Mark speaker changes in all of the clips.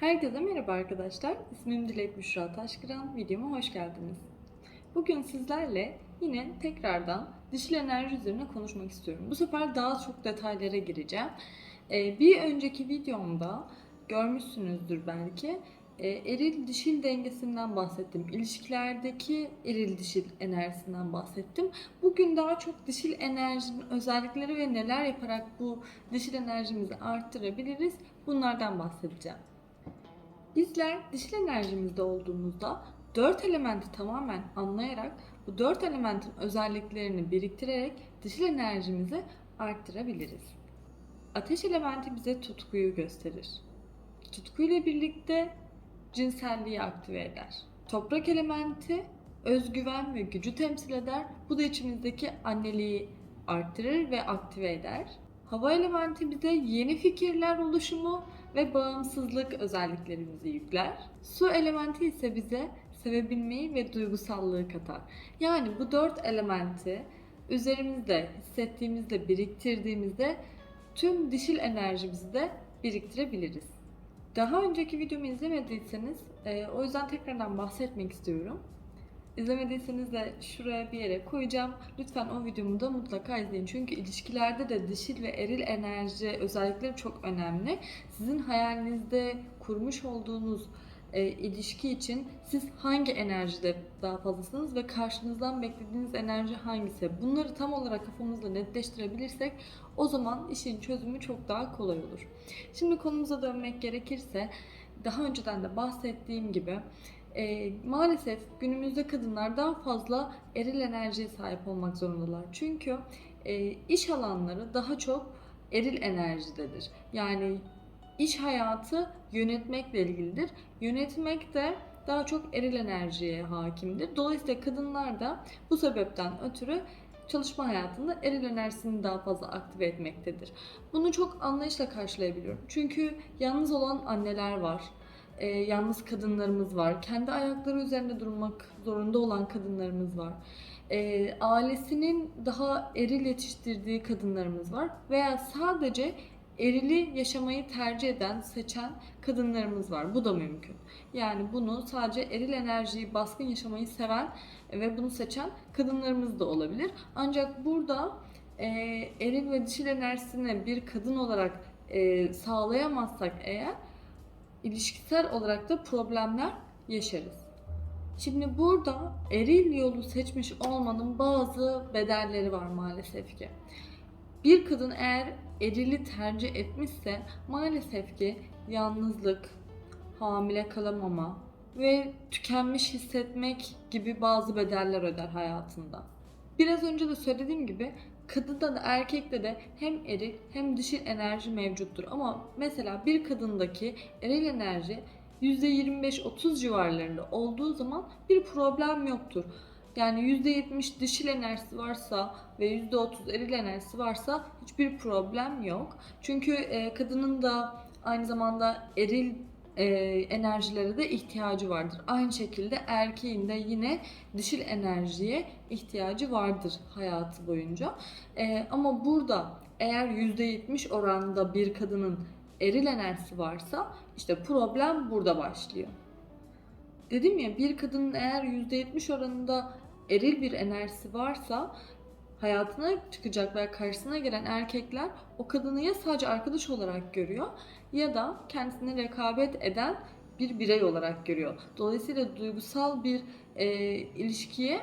Speaker 1: Herkese merhaba arkadaşlar. İsmim Dilek Büşra Taşkıran. Videoma hoş geldiniz. Bugün sizlerle yine tekrardan dişil enerji üzerine konuşmak istiyorum. Bu sefer daha çok detaylara gireceğim. Ee, bir önceki videomda görmüşsünüzdür belki. e, eril dişil dengesinden bahsettim. İlişkilerdeki eril dişil enerjisinden bahsettim. Bugün daha çok dişil enerjinin özellikleri ve neler yaparak bu dişil enerjimizi arttırabiliriz bunlardan bahsedeceğim. Bizler dişil enerjimizde olduğumuzda dört elementi tamamen anlayarak bu dört elementin özelliklerini biriktirerek dişil enerjimizi arttırabiliriz. Ateş elementi bize tutkuyu gösterir. Tutkuyla birlikte cinselliği aktive eder. Toprak elementi özgüven ve gücü temsil eder. Bu da içimizdeki anneliği arttırır ve aktive eder. Hava elementi bize yeni fikirler oluşumu ve bağımsızlık özelliklerimizi yükler. Su elementi ise bize sevebilmeyi ve duygusallığı katar. Yani bu dört elementi üzerimizde hissettiğimizde, biriktirdiğimizde tüm dişil enerjimizi de biriktirebiliriz. Daha önceki videomu izlemediyseniz e, o yüzden tekrardan bahsetmek istiyorum. İzlemediyseniz de şuraya bir yere koyacağım. Lütfen o videomu da mutlaka izleyin. Çünkü ilişkilerde de dişil ve eril enerji özellikleri çok önemli. Sizin hayalinizde kurmuş olduğunuz e, ilişki için siz hangi enerjide daha fazlasınız ve karşınızdan beklediğiniz enerji hangisi? Bunları tam olarak kafamızda netleştirebilirsek o zaman işin çözümü çok daha kolay olur. Şimdi konumuza dönmek gerekirse daha önceden de bahsettiğim gibi e, maalesef günümüzde kadınlar daha fazla eril enerjiye sahip olmak zorundalar. Çünkü e, iş alanları daha çok eril enerjidedir. Yani iş hayatı yönetmekle ilgilidir. Yönetmek de daha çok eril enerjiye hakimdir. Dolayısıyla kadınlar da bu sebepten ötürü çalışma hayatında eril enerjisini daha fazla aktive etmektedir. Bunu çok anlayışla karşılayabiliyorum. Çünkü yalnız olan anneler var. Ee, yalnız kadınlarımız var. Kendi ayakları üzerinde durmak zorunda olan kadınlarımız var. Ee, ailesinin daha eril yetiştirdiği kadınlarımız var. Veya sadece erili yaşamayı tercih eden, seçen kadınlarımız var. Bu da mümkün. Yani bunu sadece eril enerjiyi, baskın yaşamayı seven ve bunu seçen kadınlarımız da olabilir. Ancak burada e, eril ve dişil enerjisini bir kadın olarak e, sağlayamazsak eğer ilişkisel olarak da problemler yaşarız. Şimdi burada eril yolu seçmiş olmanın bazı bedelleri var maalesef ki. Bir kadın eğer erili tercih etmişse maalesef ki yalnızlık, hamile kalamama ve tükenmiş hissetmek gibi bazı bedeller öder hayatında. Biraz önce de söylediğim gibi kadında da erkekte de hem eril hem dişil enerji mevcuttur. Ama mesela bir kadındaki eril enerji %25-30 civarlarında olduğu zaman bir problem yoktur. Yani %70 dişil enerjisi varsa ve %30 eril enerjisi varsa hiçbir problem yok. Çünkü kadının da aynı zamanda eril e, enerjilere de ihtiyacı vardır. Aynı şekilde erkeğin de yine dişil enerjiye ihtiyacı vardır hayatı boyunca. E, ama burada eğer %70 oranında bir kadının eril enerjisi varsa işte problem burada başlıyor. Dedim ya bir kadının eğer %70 oranında eril bir enerjisi varsa hayatına çıkacak veya karşısına gelen erkekler o kadını ya sadece arkadaş olarak görüyor ya da kendisine rekabet eden bir birey olarak görüyor. Dolayısıyla duygusal bir e, ilişkiye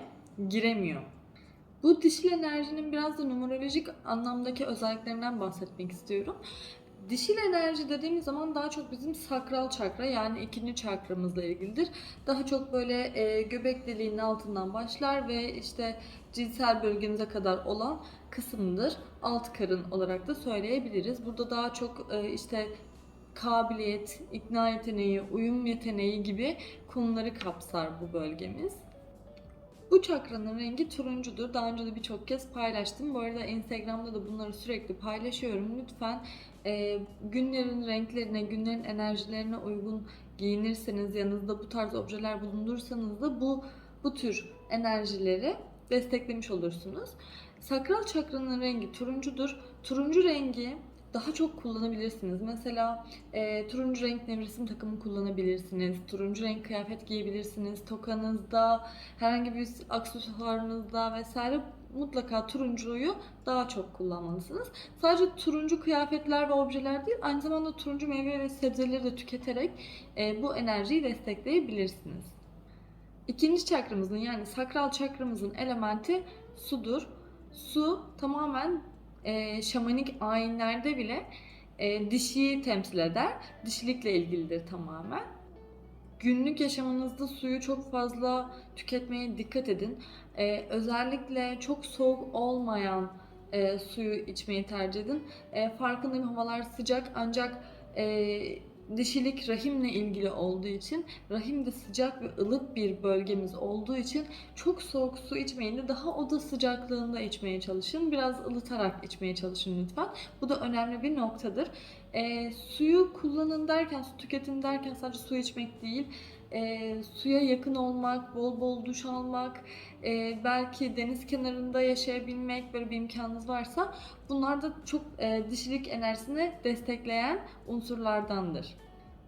Speaker 1: giremiyor. Bu dişil enerjinin biraz da numerolojik anlamdaki özelliklerinden bahsetmek istiyorum. Dişil enerji dediğimiz zaman daha çok bizim sakral çakra yani ikinci çakramızla ilgilidir. Daha çok böyle e, göbek deliğinin altından başlar ve işte cinsel bölgemize kadar olan kısımdır. Alt karın olarak da söyleyebiliriz. Burada daha çok e, işte kabiliyet, ikna yeteneği, uyum yeteneği gibi konuları kapsar bu bölgemiz. Bu çakranın rengi turuncudur. Daha önce de birçok kez paylaştım. Bu arada Instagram'da da bunları sürekli paylaşıyorum. Lütfen e, günlerin renklerine, günlerin enerjilerine uygun giyinirseniz, yanınızda bu tarz objeler bulundursanız da bu bu tür enerjileri desteklemiş olursunuz. Sakral çakranın rengi turuncudur. Turuncu rengi daha çok kullanabilirsiniz. Mesela e, turuncu renk nevresim takımı kullanabilirsiniz. Turuncu renk kıyafet giyebilirsiniz. Tokanızda, herhangi bir aksesuarınızda vesaire mutlaka turuncuyu daha çok kullanmalısınız. Sadece turuncu kıyafetler ve objeler değil, aynı zamanda turuncu meyve ve sebzeleri de tüketerek e, bu enerjiyi destekleyebilirsiniz. İkinci çakramızın yani sakral çakramızın elementi sudur. Su tamamen e, şamanik ayinlerde bile e, dişiyi temsil eder. Dişilikle ilgilidir tamamen. Günlük yaşamınızda suyu çok fazla tüketmeye dikkat edin. E, özellikle çok soğuk olmayan e, suyu içmeyi tercih edin. E, farkındayım havalar sıcak ancak e, dişilik rahimle ilgili olduğu için rahim de sıcak ve ılık bir bölgemiz olduğu için çok soğuk su içmeyin de daha oda sıcaklığında içmeye çalışın. Biraz ılıtarak içmeye çalışın lütfen. Bu da önemli bir noktadır. E, suyu kullanın derken, su tüketin derken sadece su içmek değil, e, suya yakın olmak, bol bol duş almak, e, belki deniz kenarında yaşayabilmek böyle bir imkanınız varsa bunlar da çok e, dişilik enerjisini destekleyen unsurlardandır.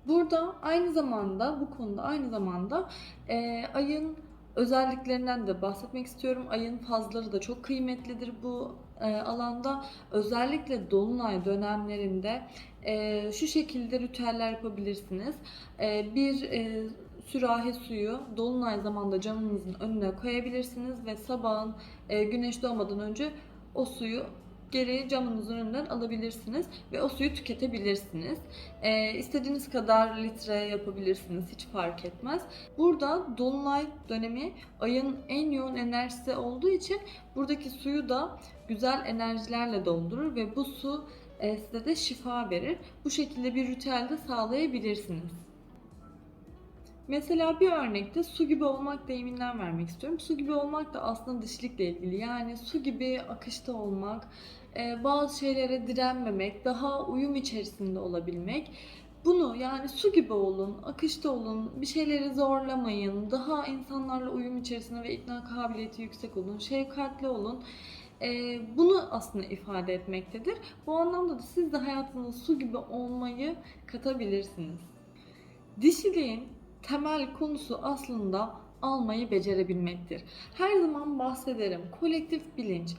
Speaker 1: Burada aynı zamanda bu konuda aynı zamanda e, ayın özelliklerinden de bahsetmek istiyorum. Ayın fazları da çok kıymetlidir bu e, alanda. Özellikle dolunay dönemlerinde e, şu şekilde ritüeller yapabilirsiniz. E, bir e, sürahi suyu dolunay zamanında camınızın önüne koyabilirsiniz ve sabahın e, güneş doğmadan önce o suyu geri camınızın önünden alabilirsiniz ve o suyu tüketebilirsiniz. E, istediğiniz kadar litre yapabilirsiniz hiç fark etmez. Burada dolunay dönemi ayın en yoğun enerjisi olduğu için buradaki suyu da güzel enerjilerle doldurur ve bu su e, size de şifa verir. Bu şekilde bir ritüel de sağlayabilirsiniz. Mesela bir örnekte su gibi olmak deyiminden vermek istiyorum. Su gibi olmak da aslında dişilikle ilgili. Yani su gibi akışta olmak, e, bazı şeylere direnmemek, daha uyum içerisinde olabilmek. Bunu yani su gibi olun, akışta olun, bir şeyleri zorlamayın, daha insanlarla uyum içerisinde ve ikna kabiliyeti yüksek olun, şefkatli olun. E, bunu aslında ifade etmektedir. Bu anlamda da siz de hayatınızda su gibi olmayı katabilirsiniz. Dişiliğin temel konusu aslında almayı becerebilmektir. Her zaman bahsederim. Kolektif bilinç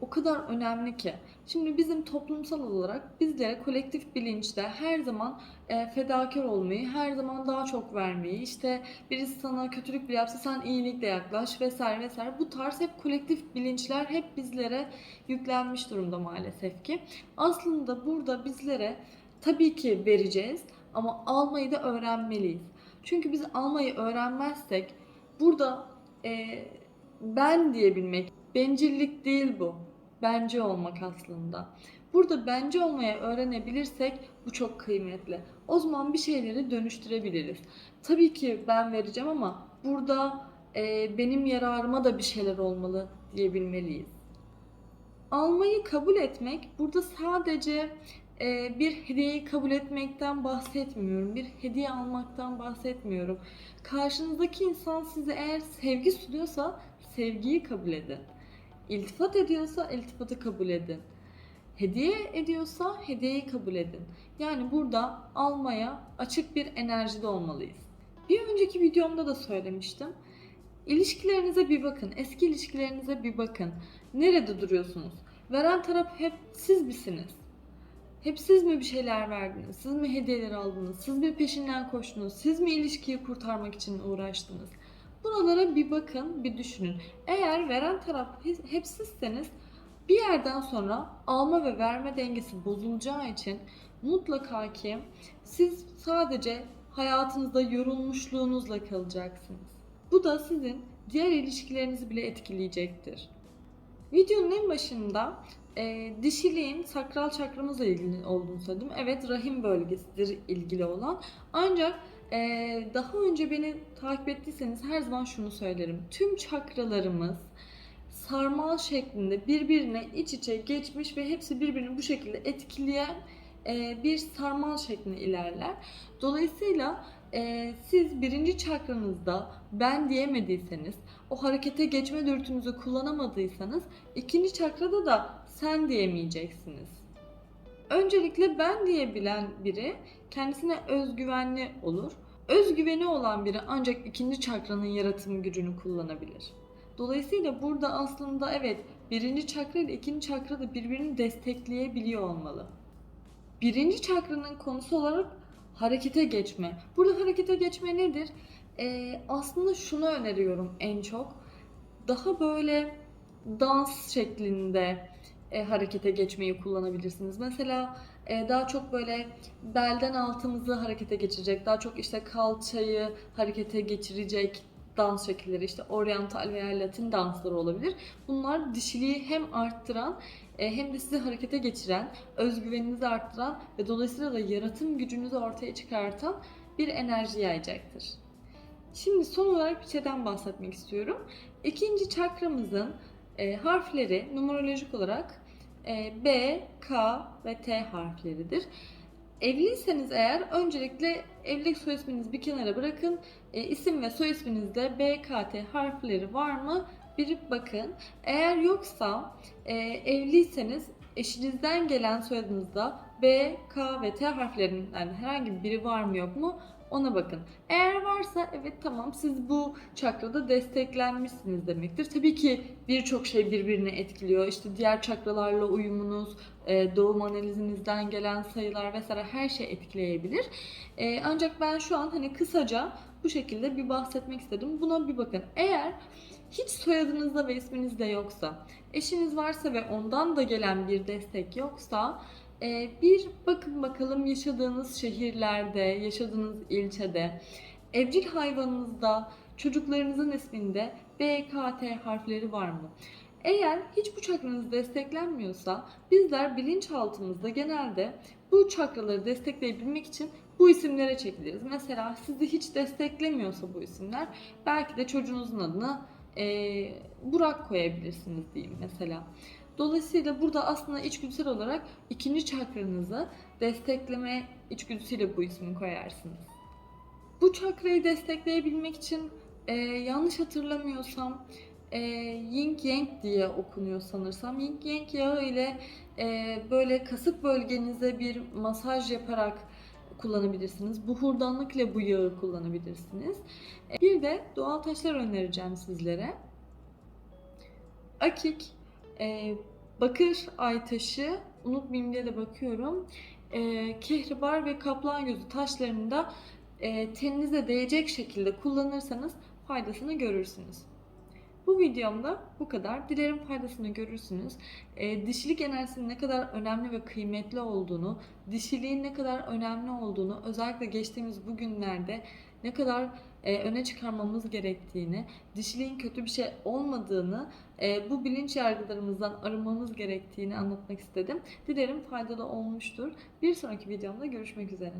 Speaker 1: o kadar önemli ki. Şimdi bizim toplumsal olarak bizlere kolektif bilinçte her zaman e, fedakar olmayı, her zaman daha çok vermeyi, işte birisi sana kötülük bile yapsa sen iyilikle yaklaş vesaire vesaire. Bu tarz hep kolektif bilinçler hep bizlere yüklenmiş durumda maalesef ki. Aslında burada bizlere tabii ki vereceğiz ama almayı da öğrenmeliyiz. Çünkü biz almayı öğrenmezsek burada e, ben diyebilmek, bencillik değil bu. Bence olmak aslında. Burada bence olmaya öğrenebilirsek bu çok kıymetli. O zaman bir şeyleri dönüştürebiliriz. Tabii ki ben vereceğim ama burada e, benim yararıma da bir şeyler olmalı diyebilmeliyiz. Almayı kabul etmek burada sadece bir hediyeyi kabul etmekten bahsetmiyorum. Bir hediye almaktan bahsetmiyorum. Karşınızdaki insan size eğer sevgi sunuyorsa sevgiyi kabul edin. İltifat ediyorsa iltifatı kabul edin. Hediye ediyorsa hediyeyi kabul edin. Yani burada almaya açık bir enerjide olmalıyız. Bir önceki videomda da söylemiştim. İlişkilerinize bir bakın. Eski ilişkilerinize bir bakın. Nerede duruyorsunuz? Veren taraf hep siz misiniz? Hep siz mi bir şeyler verdiniz? Siz mi hediyeler aldınız? Siz mi peşinden koştunuz? Siz mi ilişkiyi kurtarmak için uğraştınız? Buralara bir bakın, bir düşünün. Eğer veren taraf hep sizseniz bir yerden sonra alma ve verme dengesi bozulacağı için mutlaka ki siz sadece hayatınızda yorulmuşluğunuzla kalacaksınız. Bu da sizin diğer ilişkilerinizi bile etkileyecektir. Videonun en başında e, dişiliğin sakral çakramızla ilgili olduğunu söyledim. Evet rahim bölgesidir ilgili olan. Ancak e, daha önce beni takip ettiyseniz her zaman şunu söylerim. Tüm çakralarımız sarmal şeklinde birbirine iç içe geçmiş ve hepsi birbirini bu şekilde etkileyen e, bir sarmal şeklinde ilerler. Dolayısıyla e, siz birinci çakranızda ben diyemediyseniz, o harekete geçme dürtünüzü kullanamadıysanız ikinci çakrada da sen diyemeyeceksiniz. Öncelikle ben diyebilen biri kendisine özgüvenli olur. Özgüveni olan biri ancak ikinci çakranın yaratım gücünü kullanabilir. Dolayısıyla burada aslında evet birinci çakra ile ikinci çakra da birbirini destekleyebiliyor olmalı. Birinci çakranın konusu olarak harekete geçme. Burada harekete geçme nedir? Ee, aslında şunu öneriyorum en çok. Daha böyle dans şeklinde e, harekete geçmeyi kullanabilirsiniz. Mesela e, daha çok böyle belden altımızı harekete geçirecek, daha çok işte kalçayı harekete geçirecek dans şekilleri işte oryantal veya latin dansları olabilir. Bunlar dişiliği hem arttıran e, hem de sizi harekete geçiren, özgüveninizi arttıran ve dolayısıyla da yaratım gücünüzü ortaya çıkartan bir enerji yayacaktır. Şimdi son olarak bir şeyden bahsetmek istiyorum. İkinci çakramızın e, harfleri numerolojik olarak B, K ve T harfleridir. Evliyseniz eğer öncelikle evlilik soy bir kenara bırakın. E, isim ve soy B, K, T harfleri var mı? Bir bakın. Eğer yoksa e, evliyseniz eşinizden gelen soyadınızda B, K ve T harflerinden herhangi biri var mı yok mu? Ona bakın. Eğer varsa evet tamam siz bu çakrada desteklenmişsiniz demektir. Tabii ki birçok şey birbirini etkiliyor. İşte diğer çakralarla uyumunuz, e, doğum analizinizden gelen sayılar vesaire her şey etkileyebilir. E, Ancak ben şu an hani kısaca bu şekilde bir bahsetmek istedim. Buna bir bakın. Eğer hiç soyadınızda ve isminizde yoksa, eşiniz varsa ve ondan da gelen bir destek yoksa bir bakın bakalım yaşadığınız şehirlerde, yaşadığınız ilçede, evcil hayvanınızda, çocuklarınızın isminde B, K, T harfleri var mı? Eğer hiç bu çakranız desteklenmiyorsa bizler bilinçaltımızda genelde bu çakraları destekleyebilmek için bu isimlere çekiliriz. Mesela sizi hiç desteklemiyorsa bu isimler belki de çocuğunuzun adına e, Burak koyabilirsiniz diyeyim mesela. Dolayısıyla burada aslında içgüdüsel olarak ikinci çakranızı destekleme içgüdüsüyle bu ismi koyarsınız. Bu çakrayı destekleyebilmek için e, yanlış hatırlamıyorsam e, Yin Yang diye okunuyor sanırsam. Yin Yang yağı ile e, böyle kasık bölgenize bir masaj yaparak kullanabilirsiniz. Buhurdanlık ile bu yağı kullanabilirsiniz. E, Bir de doğal taşlar önereceğim sizlere. Akik, e, bakır ay taşı, unutmayayım diye de bakıyorum. E, kehribar ve kaplan gözü taşlarını da e, teninize değecek şekilde kullanırsanız faydasını görürsünüz. Bu videomda bu kadar. Dilerim faydasını görürsünüz. E, dişilik enerjisinin ne kadar önemli ve kıymetli olduğunu, dişiliğin ne kadar önemli olduğunu, özellikle geçtiğimiz bu günlerde ne kadar e, öne çıkarmamız gerektiğini, dişiliğin kötü bir şey olmadığını, e, bu bilinç yargılarımızdan arınmamız gerektiğini anlatmak istedim. Dilerim faydalı olmuştur. Bir sonraki videomda görüşmek üzere.